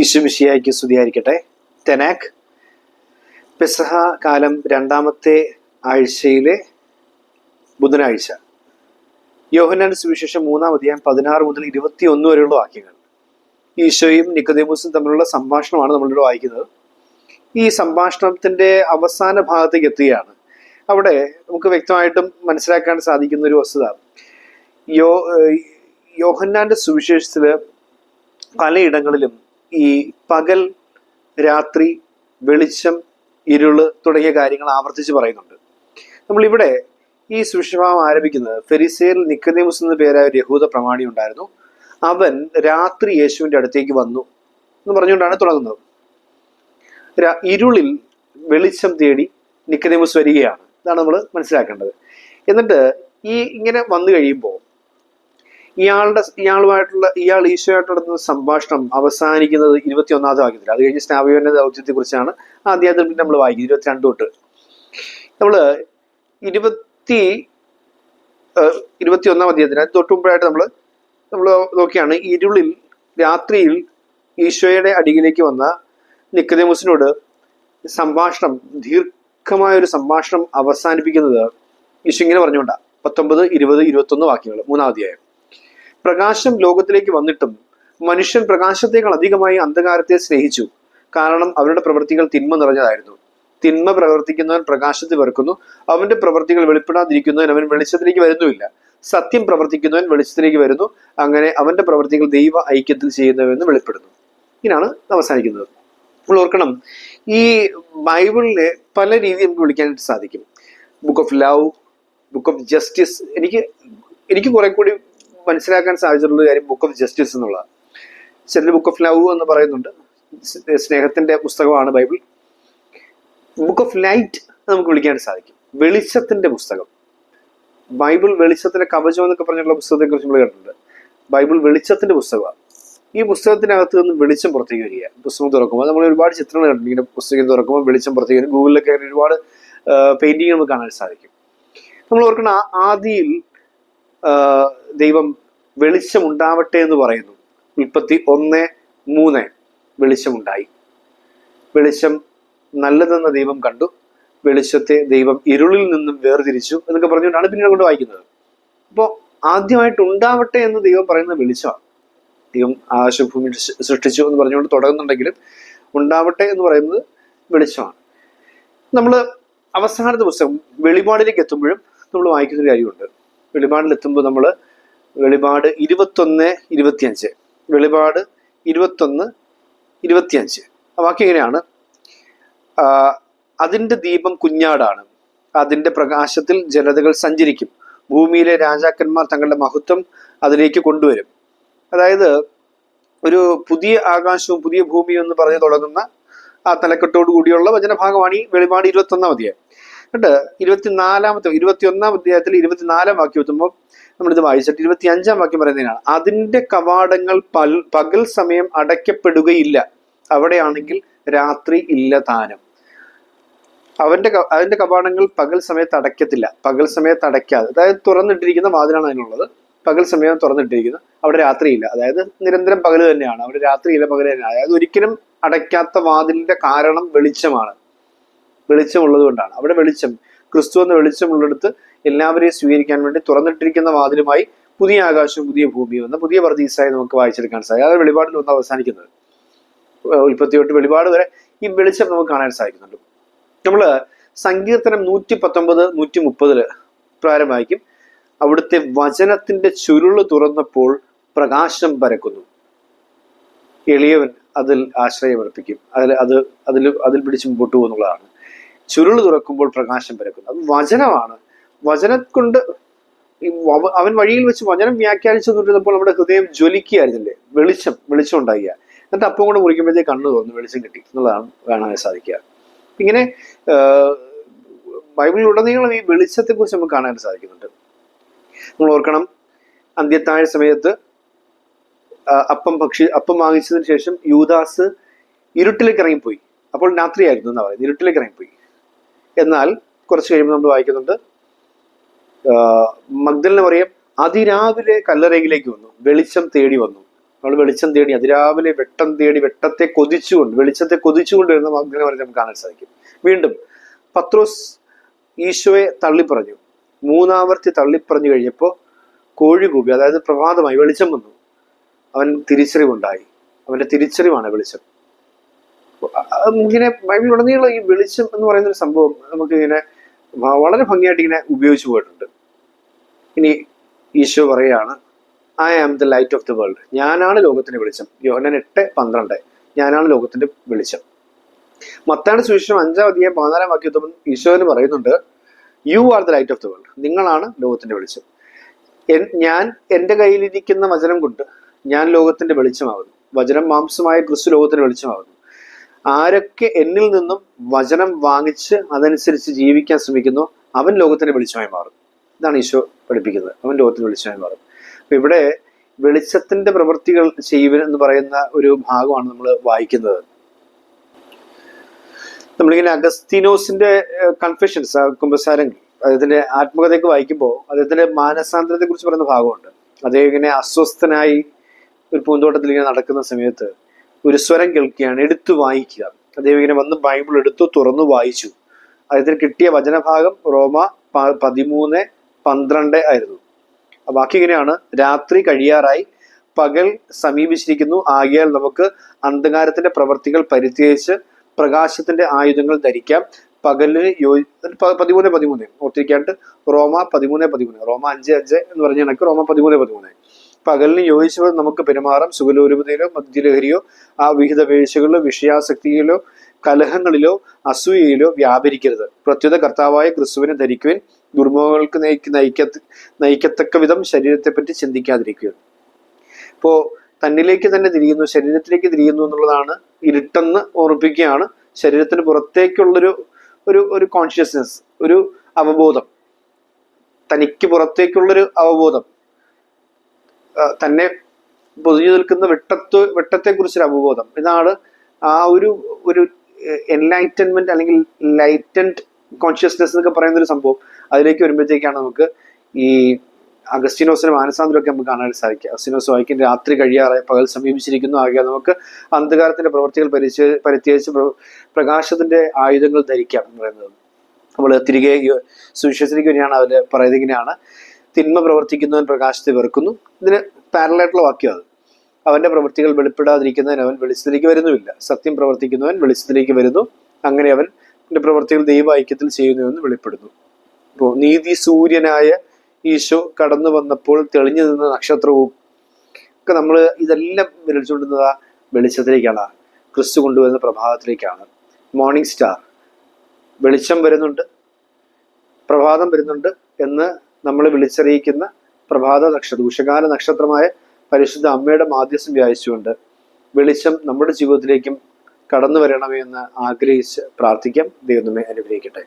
ഈശുമിഷിയായിക്ക് സ്തുതിയായിരിക്കട്ടെ. തെനാക്ക് പെസഹ കാലം രണ്ടാമത്തെ ആഴ്ചയിലെ ബുധനാഴ്ച. യോഹനാൻ സുവിശേഷം മൂന്നാം അധ്യായം പതിനാറ് മുതൽ ഇരുപത്തി ഒന്ന് വരെയുള്ള വാക്യങ്ങൾ. ഈശോയും നിക്കദേമൂസും തമ്മിലുള്ള സംഭാഷണമാണ് നമ്മളിവിടെ വായിക്കുന്നത്. ഈ സംഭാഷണത്തിന്റെ അവസാന ഭാഗത്തേക്ക് എത്തുകയാണ്. അവിടെ നമുക്ക് വ്യക്തമായിട്ടും മനസ്സിലാക്കാൻ സാധിക്കുന്ന ഒരു വസ്തുത. യോ യോഹന്നാന്റെ സുവിശേഷത്തിൽ പലയിടങ്ങളിലും ഈ പകൽ രാത്രി വെളിച്ചം ഇരുൾ തുടങ്ങിയ കാര്യങ്ങൾ ആവർത്തിച്ച് പറയുന്നുണ്ട്. നമ്മളിവിടെ ഈ സുവിശേഷം ആരംഭിക്കുന്നത് ഫെരിസേൽ നിക്കനേമുസ് എന്ന പേരായ ഒരു യഹൂദ പ്രമാണി ഉണ്ടായിരുന്നു. അവൻ രാത്രി യേശുവിന്റെ അടുത്തേക്ക് വന്നു എന്ന് പറഞ്ഞുകൊണ്ടാണ് തുടങ്ങുന്നത്. ഇരുളിൽ വെളിച്ചം തേടി നിക്കനേമുസ് വരികയാണ്. ഇതാണ് നമ്മൾ മനസ്സിലാക്കേണ്ടത്. എന്നിട്ട് ഈ ഇങ്ങനെ വന്നു കഴിയുമ്പോൾ ഇയാളുടെ ഇയാളുമായിട്ടുള്ള ഇയാൾ ഈശോയായിട്ട് നടത്തുന്ന സംഭാഷണം അവസാനിക്കുന്നത് ഇരുപത്തി ഒന്നാമത്തെ വാക്യത്തിൽ. അത് കഴിഞ്ഞ് സ്നാപകന്റെ ദൗത്യത്തെ കുറിച്ചാണ് ആ അധ്യായത്തിൽ നമ്മൾ വായിക്കുന്നത് ഇരുപത്തിരണ്ട് തൊട്ട്. നമ്മൾ ഇരുപത്തി ഇരുപത്തിയൊന്നാം അധ്യായത്തിന് അത് തൊട്ട് മുമ്പായിട്ട് നമ്മൾ നമ്മൾ നോക്കിയാണ് ഇരുളിൽ രാത്രിയിൽ ഈശോയുടെ അടിയിലേക്ക് വന്ന നിക്കതേമുസിനോട് സംഭാഷണം ദീർഘമായ ഒരു സംഭാഷണം അവസാനിപ്പിക്കുന്നത് ഈശോ ഇങ്ങനെ പറഞ്ഞുകൊണ്ടാ പത്തൊമ്പത് ഇരുപത് ഇരുപത്തൊന്ന് വാക്യങ്ങൾ മൂന്നാം അധ്യായം. പ്രകാശം ലോകത്തിലേക്ക് വന്നിട്ടും മനുഷ്യൻ പ്രകാശത്തേക്കാൾ അധികമായി അന്ധകാരത്തെ സ്നേഹിച്ചു. കാരണം അവരുടെ പ്രവൃത്തികൾ തിന്മ നിറഞ്ഞതായിരുന്നു. തിന്മ പ്രവർത്തിക്കുന്നവൻ പ്രകാശത്തെ വെറുക്കുന്നു. അവന്റെ പ്രവൃത്തികൾ വെളിപ്പെടാതിരിക്കുന്നവൻ അവൻ വെളിച്ചത്തിലേക്ക് വരുന്നുമില്ല. സത്യം പ്രവർത്തിക്കുന്നവൻ വെളിച്ചത്തിലേക്ക് വരുന്നു. അങ്ങനെ അവന്റെ പ്രവൃത്തികൾ ദൈവ ഐക്യത്തിൽ ചെയ്യുന്നവെന്ന് വെളിപ്പെടുന്നു. ഇങ്ങനെയാണ് അവസാനിക്കുന്നത്. നമ്മൾ ഓർക്കണം ഈ ബൈബിളിനെ പല രീതിയിൽ നമുക്ക് വിളിക്കാനായിട്ട് സാധിക്കും. Book of love book of justice എനിക്ക് എനിക്ക് കുറെ കൂടി മനസ്സിലാക്കാൻ സാധിച്ചിട്ടുള്ള കാര്യം ബുക്ക് ഓഫ് ജസ്റ്റിസ് എന്നുള്ളതാണ്. ചിലർ ബുക്ക് ഓഫ് ലവ് എന്ന് പറയുന്നുണ്ട്. സ്നേഹത്തിന്റെ പുസ്തകമാണ് ബൈബിൾ. ബുക്ക് ഓഫ് ലൈറ്റ് നമുക്ക് വിളിക്കാൻ സാധിക്കും. വെളിച്ചത്തിന്റെ പുസ്തകം. ബൈബിൾ വെളിച്ചത്തിന്റെ കവചം എന്നൊക്കെ പറഞ്ഞിട്ടുള്ള പുസ്തകത്തെ കുറിച്ച് നമ്മൾ കേട്ടിട്ടുണ്ട്. ബൈബിൾ വെളിച്ചത്തിന്റെ പുസ്തകമാണ്. ഈ പുസ്തകത്തിനകത്ത് നിന്ന് വെളിച്ചം പുറത്തേക്ക് വരിക. പുസ്തകം തുറക്കുമ്പോൾ നമ്മൾ ഒരുപാട് ചിത്രങ്ങൾ കണ്ടിട്ടുണ്ട്. ഇങ്ങനെ പുസ്തകം തുറക്കുമ്പോൾ വെളിച്ചം പുറത്തേക്ക് വരും. ഗൂഗിളിലൊക്കെ ഒരുപാട് പെയിന്റിങ് നമുക്ക് കാണാൻ സാധിക്കും. നമ്മൾ ഓർക്കണം ആദിയിൽ ദൈവം വെളിച്ചം ഉണ്ടാവട്ടെ എന്ന് പറയുന്നു. ഉൽപ്പത്തി ഒന്ന് മൂന്ന് വെളിച്ചമുണ്ടായി. വെളിച്ചം നല്ലതെന്ന ദൈവം കണ്ടു. വെളിച്ചത്തെ ദൈവം ഇരുളിൽ നിന്നും വേർതിരിച്ചു എന്നൊക്കെ പറഞ്ഞുകൊണ്ടാണ് പിന്നീട് കൊണ്ട് വായിക്കുന്നത്. അപ്പോൾ ആദ്യമായിട്ട് ഉണ്ടാവട്ടെ എന്ന് ദൈവം പറയുന്ന വെളിച്ചമാണ്. ദൈവം ആകാശഭൂമി സൃഷ്ടിച്ചു എന്ന് പറഞ്ഞുകൊണ്ട് തുടങ്ങുന്നുണ്ടെങ്കിലും ഉണ്ടാവട്ടെ എന്ന് പറയുന്നത് വെളിച്ചമാണ്. നമ്മൾ അവസാനത്തെ പുസ്തകം വെളിപാടിലേക്ക് എത്തുമ്പോഴും നമ്മൾ വായിക്കുന്ന ഒരു കാര്യമുണ്ട്. വെളിപാടിൽ എത്തുമ്പോൾ നമ്മൾ വെളിപാട് ഇരുപത്തൊന്ന് ഇരുപത്തിയഞ്ച്. വെളിപാട് ഇരുപത്തൊന്ന് ഇരുപത്തിയഞ്ച്. ബാക്കി എങ്ങനെയാണ് അതിന്റെ ദീപം കുഞ്ഞാടാണ്. അതിന്റെ പ്രകാശത്തിൽ ജനതകൾ സഞ്ചരിക്കും. ഭൂമിയിലെ രാജാക്കന്മാർ തങ്ങളുടെ മഹത്വം അതിലേക്ക് കൊണ്ടുവരും. അതായത് ഒരു പുതിയ ആകാശവും പുതിയ ഭൂമിയും എന്ന് പറഞ്ഞു തുടങ്ങുന്ന ആ തലക്കെട്ടോടു കൂടിയുള്ള വചനഭാഗമാണ് ഈ വെളിപാട് ഇരുപത്തൊന്നാം അധ്യായം എന്നിട്ട് ഇരുപത്തിനാലാമത്തെ ഇരുപത്തി ഒന്നാം അധ്യായത്തിൽ ഇരുപത്തിനാലാം വാക്യം എത്തുമ്പോൾ നമ്മളിത് വായിച്ചിട്ട് ഇരുപത്തി അഞ്ചാം വാക്യം പറയുന്നതിനാണ്. അതിന്റെ കവാടങ്ങൾ പൽ പകൽ സമയം അടയ്ക്കപ്പെടുകയില്ല. അവിടെയാണെങ്കിൽ രാത്രി ഇല്ല താനും. അവന്റെ അതിന്റെ കവാടങ്ങൾ പകൽ സമയത്ത് അടയ്ക്കത്തില്ല. പകൽ സമയത്ത് അടയ്ക്കാതെ. അതായത് തുറന്നിട്ടിരിക്കുന്ന വാതിലാണ് അതിനുള്ളത്. പകൽ സമയം തുറന്നിട്ടിരിക്കുന്നത് അവിടെ രാത്രിയില്ല അതായത് നിരന്തരം പകൽ തന്നെയാണ്. അവിടെ രാത്രിയില്ല പകൽ തന്നെയാണ്. അതായത് ഒരിക്കലും അടയ്ക്കാത്ത വാതിലിന്റെ കാരണം വെളിച്ചമാണ്. വെളിച്ചമുള്ളത് കൊണ്ടാണ് അവിടെ വെളിച്ചം ക്രിസ്തു എന്ന വെളിച്ചമുള്ളിടത്ത് എല്ലാവരെയും സ്വീകരിക്കാൻ വേണ്ടി തുറന്നിട്ടിരിക്കുന്ന വാതിലുമായി പുതിയ ആകാശവും പുതിയ ഭൂമിയും എന്ന പുതിയ പ്രതീസായി നമുക്ക് വായിച്ചെടുക്കാൻ സാധിക്കും. അതാണ് വെളിപാടിൽ ഒന്ന് അവസാനിക്കുന്നത്. ഉൽപ്പത്തി തൊട്ട് വെളിപാട് വരെ ഈ വെളിച്ചം നമുക്ക് കാണാൻ സാധിക്കുന്നുണ്ട്. നമ്മൾ സങ്കീർത്തനം നൂറ്റി പത്തൊമ്പത് നൂറ്റി മുപ്പതിൽ പ്രാരംഭിക്കും അവിടുത്തെ വചനത്തിന്റെ ചുരുൾ തുറന്നപ്പോൾ പ്രകാശം പരക്കുന്നു. എളിയവൻ അതിൽ ആശ്രയമർപ്പിക്കും. അതിൽ അത് അതിൽ അതിൽ പിടിച്ച് മുമ്പോട്ട് പോകുന്നുള്ളതാണ്. ചുരുൾ തുറക്കുമ്പോൾ പ്രകാശം പരക്കുന്നു. അത് വചനമാണ്. വചനം കൊണ്ട് അവൻ വഴിയിൽ വെച്ച് വചനം വ്യാഖ്യാനിച്ചു കൊണ്ടിരുന്നപ്പോൾ നമ്മുടെ ഹൃദയം ജ്വലിക്കുകയായിരുന്നില്ലേ? വെളിച്ചം വെളിച്ചം ഉണ്ടാകുക. എന്നിട്ട് അപ്പം കൊണ്ട് മുറിക്കുമ്പോഴത്തേക്ക് കണ്ണു തോന്നുന്നു വെളിച്ചം കിട്ടി എന്നുള്ളതാണ് കാണാൻ സാധിക്കുക. ഇങ്ങനെ ബൈബിളിൽ ഉടനീളം ഈ വെളിച്ചത്തെ കുറിച്ച് നമുക്ക് കാണാൻ സാധിക്കുന്നുണ്ട്. നമ്മൾ ഓർക്കണം അന്ത്യത്താഴ സമയത്ത് അപ്പം ഭക്ഷി അപ്പം വാങ്ങിച്ചതിന് ശേഷം യൂദാസ് ഇരുട്ടിലേക്ക് ഇറങ്ങിപ്പോയി. അപ്പോൾ രാത്രിയായിരുന്നു എന്നാ പറയുന്നത്. ഇരുട്ടിലേക്ക് ഇറങ്ങിപ്പോയി. എന്നാൽ കുറച്ച് കഴിയുമ്പോൾ നമ്മൾ വായിക്കുന്നുണ്ട്. മഗ്ദലിനെ പറയും അതിരാവിലെ കല്ലറയിലേക്ക് വന്നു വെളിച്ചം തേടി വന്നു. നമ്മൾ വെളിച്ചം തേടി അതിരാവിലെ വെട്ടം തേടി വെട്ടത്തെ കൊതിച്ചുകൊണ്ട് വെളിച്ചത്തെ കൊതിച്ചുകൊണ്ട് വരുന്ന മഗ്ദലിനെ പറഞ്ഞ് നമുക്ക് കാണാൻ സാധിക്കും. വീണ്ടും പത്രോസ് ഈശോയെ തള്ളിപ്പറഞ്ഞു. മൂന്നാവർത്തി തള്ളിപ്പറഞ്ഞു കഴിഞ്ഞപ്പോൾ കോഴി കൂപി അതായത് പ്രഭാതമായി വെളിച്ചം വന്നു. അവൻ തിരിച്ചറിവുണ്ടായി. അവന്റെ തിരിച്ചറിവാണ് വെളിച്ചം. ഇങ്ങനെ ബൈബിൾ ഉടനീളം ഈ വെളിച്ചം എന്ന് പറയുന്ന ഒരു സംഭവം നമുക്ക് ഇങ്ങനെ വളരെ ഭംഗിയായിട്ട് ഇങ്ങനെ ഉപയോഗിച്ചു പോയിട്ടുണ്ട്. ഇനി ഈശോ പറയാണ് I am the light of the world ഞാനാണ് ലോകത്തിന്റെ വെളിച്ചം. യോഹനൻ എട്ട് പന്ത്രണ്ട്. ഞാനാണ് ലോകത്തിന്റെ വെളിച്ചം. മത്താണ് സുവിശേഷം അഞ്ചാം അധികം പതിനാലാം വാക്യത്വം ഈശോന് പറയുന്നുണ്ട് you are the light of the world നിങ്ങളാണ് ലോകത്തിന്റെ വെളിച്ചം. ഞാൻ എന്റെ കയ്യിലിരിക്കുന്ന വചനം കൊണ്ട് ഞാൻ ലോകത്തിന്റെ വെളിച്ചമാകുന്നു. വചനം മാംസമായ ക്രിസ്തു ലോകത്തിന്റെ വെളിച്ചമാകുന്നു. ആരൊക്കെ എന്നിൽ നിന്നും വചനം വാങ്ങിച്ച് അതനുസരിച്ച് ജീവിക്കാൻ ശ്രമിക്കുന്നു അവൻ ലോകത്തിന്റെ വെളിച്ചമായി മാറും. ഇതാണ് ഈശോ പഠിപ്പിക്കുന്നത്. അവൻ ലോകത്തിന് വെളിച്ചമായി മാറും. അപ്പൊ ഇവിടെ വെളിച്ചത്തിന്റെ പ്രവൃത്തികൾ ചെയ്യുവൻ എന്ന് പറയുന്ന ഒരു ഭാഗമാണ് നമ്മൾ വായിക്കുന്നത്. നമ്മളിങ്ങനെ അഗസ്തീനോസിന്റെ കൺഫെഷൻസ് കുമ്പസാരങ്ങൾ അദ്ദേഹത്തിന്റെ ആത്മകഥയൊക്കെ വായിക്കുമ്പോൾ അദ്ദേഹത്തിന്റെ മാനസാന്തരത്തെ കുറിച്ച് പറയുന്ന ഭാഗമുണ്ട്. അദ്ദേഹം ഇങ്ങനെ അസ്വസ്ഥനായി ഒരു പൂന്തോട്ടത്തിൽ ഇങ്ങനെ നടക്കുന്ന സമയത്ത് ഒരു സ്വരം കേൾക്കുകയാണ്. എടുത്തു വായിക്കുക. അദ്ദേഹം ഇങ്ങനെ വന്ന് ബൈബിൾ എടുത്തു തുറന്നു വായിച്ചു. അദ്ദേഹത്തിന് കിട്ടിയ വചനഭാഗം റോമ പതിമൂന്ന് പന്ത്രണ്ട് ആയിരുന്നു. ബാക്കി ഇങ്ങനെയാണ്. രാത്രി കഴിയാറായി. പകൽ സമീപിച്ചിരിക്കുന്നു. ആകിയാൽ നമുക്ക് അന്ധകാരത്തിന്റെ പ്രവർത്തികൾ പരിത്യജിച്ച് പ്രകാശത്തിന്റെ ആയുധങ്ങൾ ധരിക്കാം. പകലിന് യോ പതിമൂന്ന് പതിമൂന്ന്. ഓർത്തിരിക്കാണ്ട്. റോമ പതിമൂന്ന് പതിമൂന്ന്. റോമ അഞ്ച് അഞ്ച് എന്ന് പറഞ്ഞ കണക്ക് റോമ പതിമൂന്ന് പതിമൂന്ന്. പകലിന് യോജിച്ചവർ നമുക്ക് പെരുമാറാം. സുഖലോലുപതയിലോ മദ്യലഹരിയോ ആ വിഹിത വീഴ്ചകളിലോ വിഷയാസക്തിയിലോ കലഹങ്ങളിലോ അസൂയയിലോ വ്യാപരിക്കരുത്. പ്രത്യുത കർത്താവായ ക്രിസ്തുവിനെ ധരിക്കുവാൻ. ദുർമുഖങ്ങൾക്ക് നയിക്ക നയിക്ക നയിക്കത്തക്ക വിധം ശരീരത്തെപ്പറ്റി ചിന്തിക്കാതിരിക്കുക. ഇപ്പോ തന്നിലേക്ക് തന്നെ തിരിയുന്നു ശരീരത്തിലേക്ക് തിരിയുന്നു എന്നുള്ളതാണ് ഇരുട്ടെന്ന് ഓർപ്പിക്കുകയാണ് ശരീരത്തിന് പുറത്തേക്കുള്ളൊരു ഒരു ഒരു കോൺഷ്യസ്നെസ് ഒരു അവബോധം. തനിക്ക് പുറത്തേക്കുള്ളൊരു അവബോധം. തന്നെ പൊതിഞ്ഞു നിൽക്കുന്ന വെട്ടത്ത് കുറിച്ചൊരു അവബോധം. ഇതാണ് ആ ഒരു ഒരു എൻലൈറ്റൻമെന്റ് അല്ലെങ്കിൽ ലൈറ്റൻഡ് കോൺഷ്യസ്നെസ് എന്നൊക്കെ പറയുന്ന ഒരു സംഭവം. അതിലേക്ക് വരുമ്പോഴത്തേക്കാണ് നമുക്ക് ഈ അഗസ്റ്റിനോസിന്റെ മാനസാന്തരമൊക്കെ നമുക്ക് കാണാൻ സാധിക്കുക. അഗസ്റ്റിനോസ് വായിക്കും രാത്രി കഴിയാറായി പകൽ സമീപിച്ചിരിക്കുന്നു. ആകെ നമുക്ക് അന്ധകാരത്തിന്റെ പ്രവർത്തികൾ പരിചയ പരിത്യജിച്ച് പ്രകാശത്തിന്റെ ആയുധങ്ങൾ ധരിക്കാം എന്ന് പറയുന്നത്. നമ്മൾ തിരികെ സുവിശേഷത്തിലേക്ക് തന്നെയാണ് അതിൽ പറയുന്നത് ഇങ്ങനെയാണ്. തിന്മ പ്രവർത്തിക്കുന്നവൻ പ്രകാശത്തെ വെറുക്കുന്നു. ഇതിന് പാരലായിട്ടുള്ള വാക്യമാണ് അവന്റെ പ്രവൃത്തികൾ വെളിപ്പെടാതിരിക്കുന്നതിന് അവൻ വെളിച്ചത്തിലേക്ക് വരുന്നുമില്ല. സത്യം പ്രവർത്തിക്കുന്നവൻ വെളിച്ചത്തിലേക്ക് വരുന്നു. അങ്ങനെ അവൻ എന്റെ പ്രവൃത്തികൾ ദൈവ ഐക്യത്തിൽ ചെയ്യുന്നുവെന്ന് വെളിപ്പെടുന്നു. അപ്പോൾ നീതി സൂര്യനായ ഈശോ കടന്നു വന്നപ്പോൾ തെളിഞ്ഞു നിന്ന നക്ഷത്രവും ഒക്കെ നമ്മൾ ഇതെല്ലാം ആ വെളിച്ചത്തിലേക്കാണ്. ക്രിസ്തു കൊണ്ടുവരുന്ന പ്രഭാതത്തിലേക്കാണ്. മോർണിംഗ് സ്റ്റാർ വെളിച്ചം വരുന്നുണ്ട്. പ്രഭാതം വരുന്നുണ്ട് എന്ന് നമ്മൾ വിളിച്ചറിയിക്കുന്ന പ്രഭാത നക്ഷത്രം ഉഷകാല നക്ഷത്രമായ പരിശുദ്ധ അമ്മയുടെ മാധ്യസം വ്യായിച്ചുകൊണ്ട് വെളിച്ചം നമ്മുടെ ജീവിതത്തിലേക്കും കടന്നു വരണമേ എന്ന് ആഗ്രഹിച്ച് പ്രാർത്ഥിക്കാം. ദൈവം നമ്മെ അനുഗ്രഹിക്കട്ടെ.